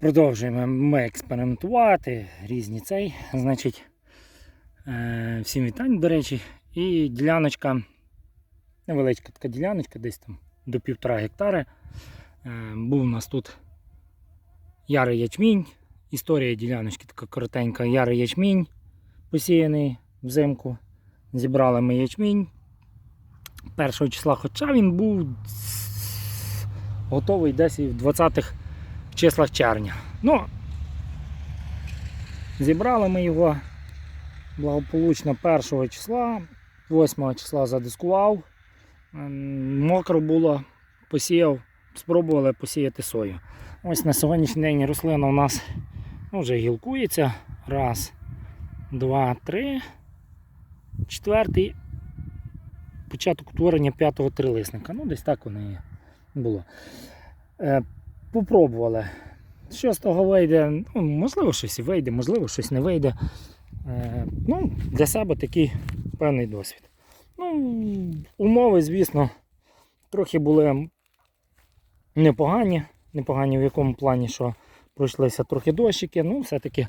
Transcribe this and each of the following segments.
Продовжуємо ми експериментувати, різні цей. Значить, е, всім вітань, до речі. І діляночка, невеличка така діляночка, десь там до півтора гектари. Е, був у нас тут ярий ячмінь. Історія діляночки така коротенька. Ярий ячмінь посіяний взимку. Зібрали ми ячмінь. Першого числа, хоча він був готовий десь і в 20-х числах червня. Ну, зібрали ми його благополучно 1 числа, 8 числа задискував. Ем, Мокро було, посіяв, спробували посіяти сою. Ось на сьогоднішній день рослина у нас ну, вже гілкується. Раз, два, три. Четвертий. Початок утворення п'ятого трилисника. Ну, десь так воно і було. Попробували. Що з того вийде? Ну, можливо, щось і вийде, можливо, щось не вийде. Е, ну, для себе такий певний досвід. Ну, умови, звісно, трохи були непогані. Непогані в якому плані, що пройшлися трохи дощики. Ну, все-таки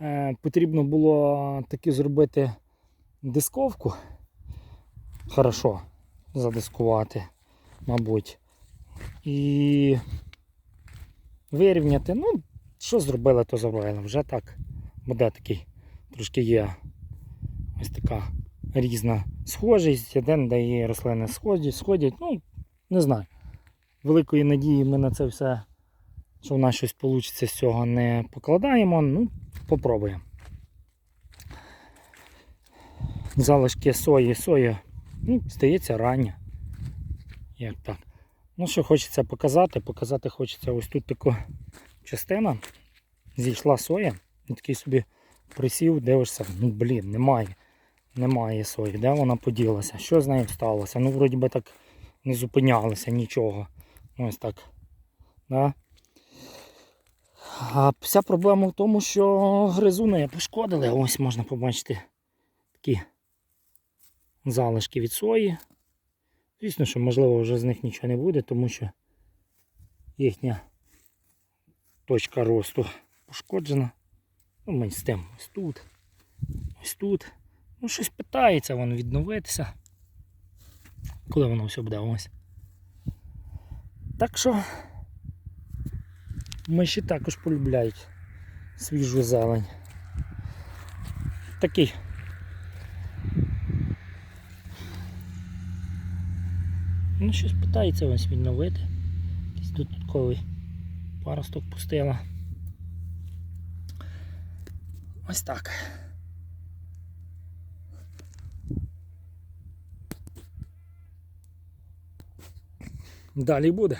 е, потрібно було таки зробити дисковку. Хорошо задискувати, мабуть. І вирівняти. Ну, що зробили, то зробили. Вже так буде такий, трошки є ось така різна схожість, один де є рослини сходять, сходять. Ну, не знаю. Великої надії ми на це все, що в нас щось вийде з цього не покладаємо. Ну, попробуємо. Залишки сої, соя, ну, здається, рання. Як так. Ну, що хочеться показати, показати хочеться ось тут така частина. Зійшла соя. І такий собі присів, дивишся, ну блін, немає. Немає сої. Де вона поділася? Що з нею сталося? Ну, вроді би так не зупинялося нічого. Ось так. Да? А вся проблема в тому, що гризуни пошкодили. Ось можна побачити такі залишки від сої. Звісно, що можливо вже з них нічого не буде, тому що їхня точка росту пошкоджена. Ну, з тим ось тут, ось тут. Ну, щось питається воно відновитися. Коли воно все буде ось. Так що миші також полюбляють свіжу зелень. Такий Ну, щось питається ось відновити. Якийсь додатковий паросток пустила. Ось так. Далі буде.